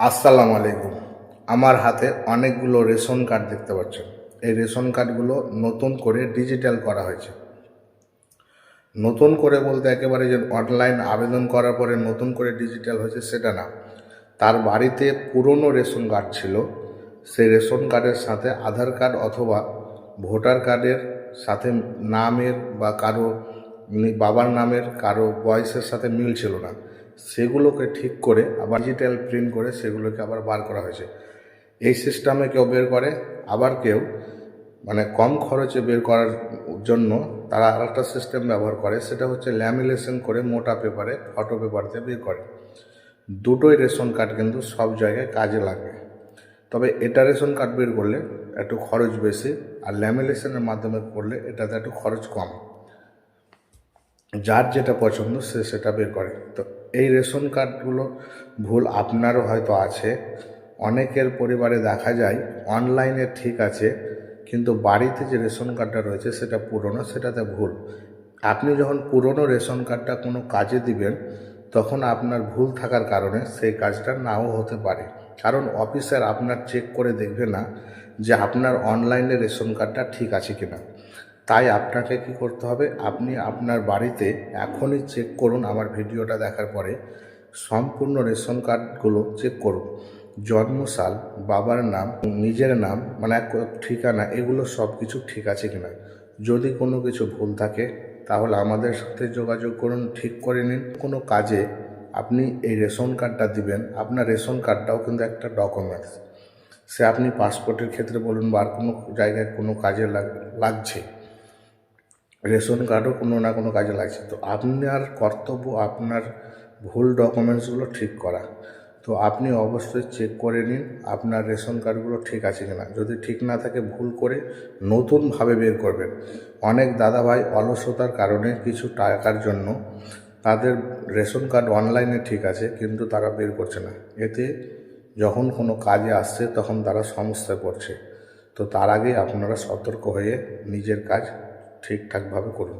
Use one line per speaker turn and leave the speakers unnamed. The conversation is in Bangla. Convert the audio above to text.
আসসালামু আলাইকুম। আমার হাতে অনেকগুলো রেশন কার্ড দেখতে পাচ্ছেন। এই রেশন কার্ডগুলো নতুন করে ডিজিটাল করা হয়েছে। নতুন করে বলতে একেবারে যে অনলাইন আবেদন করার পরে নতুন করে ডিজিটাল হয়েছে সেটা না। তার বাড়িতে পুরনো রেশন কার্ড ছিল। সেই রেশন কার্ডের সাথে আধার কার্ড অথবা ভোটার কার্ডের সাথে নামের বা কারও বাবার নামের, কারও বয়সের সাথে মিল ছিল না। সেগুলোকে ঠিক করে আবার ডিজিটাল প্রিন্ট করে সেগুলোকে আবার বার করা হয়েছে। এই সিস্টেমে কেউ বের করে, আবার কেউ মানে কম খরচে বের করার জন্য তারা আরেকটা সিস্টেম ব্যবহার করে, সেটা হচ্ছে ল্যামিনেশন করে মোটা পেপারে ফটো পেপারতে বের করে। দুটোই রেশন কার্ড কিন্তু সব জায়গায় কাজে লাগবে তবে এটা রেশন কার্ড বের করলে একটু খরচ বেশি, আর ল্যামিনেশনের মাধ্যমে করলে এটাতে একটু খরচ কম। যার যেটা পছন্দ সে সেটা বের করে। তো এই রেশন কার্ডগুলো ভুল আপনারও হয়তো আছে। অনেকের পরিবারে দেখা যায়, অনলাইনে ঠিক আছে, কিন্তু বাড়িতে যে রেশন কার্ডটা রয়েছে সেটা পুরনো, সেটাতে ভুল। আপনি যখন পুরনো রেশন কার্ডটা কোনো কাজে দিবেন, তখন আপনার ভুল থাকার কারণে সেই কাজটা নাও হতে পারে। কারণ অফিসার আপনার চেক করে দেখবে না যে আপনার অনলাইনে রেশন কার্ডটা ঠিক আছে কিনা। তাই আপনাকে কি করতে হবে? আপনি আপনার বাড়িতে এখনই চেক করুন আমার ভিডিওটা দেখার পরে। সম্পূর্ণ রেশন কার্ডগুলো চেক করুন। জন্মসাল বাবার নাম, নিজের নাম মানে ঠিকানা, এগুলো সব কিছু ঠিক আছে কিনা? যদি কোনো কিছু ভুল থাকে, তাহলে আমাদের সাথে যোগাযোগ করুন, ঠিক করে নিন। কোনো কাজে আপনি এই রেশন কার্ডটা দিবেন, আপনার রেশন কার্ডটাও কিন্তু একটা ডকুমেন্টস সে আপনি পাসপোর্টের ক্ষেত্রে বলুন বা আর কোনো জায়গায় কোনো কাজে লাগ- লাগছে। রেশন কার্ডও কোনো না কোনো কাজে লাগছে। তো আপনার কর্তব্য, আপনার ভুল ডকুমেন্টসগুলো ঠিক করা। তো আপনি অবশ্যই চেক করে নিন, আপনার রেশন কার্ডগুলো ঠিক আছে কিনা। যদি ঠিক না থাকে, ভুল করে নতুনভাবে বের করবেন। অনেক দাদাভাই অলসতার কারণে কিছু টাকার জন্য তাদের রেশন কার্ড অনলাইনে ঠিক আছে, কিন্তু তারা বের করছে না। এতে যখন কোনো কাজে আসছে, তখন তারা সমস্যায় পড়ছে। তো তার আগে আপনারা সতর্ক হয়ে নিজের কাজ ঠিকঠাকভাবে করুন।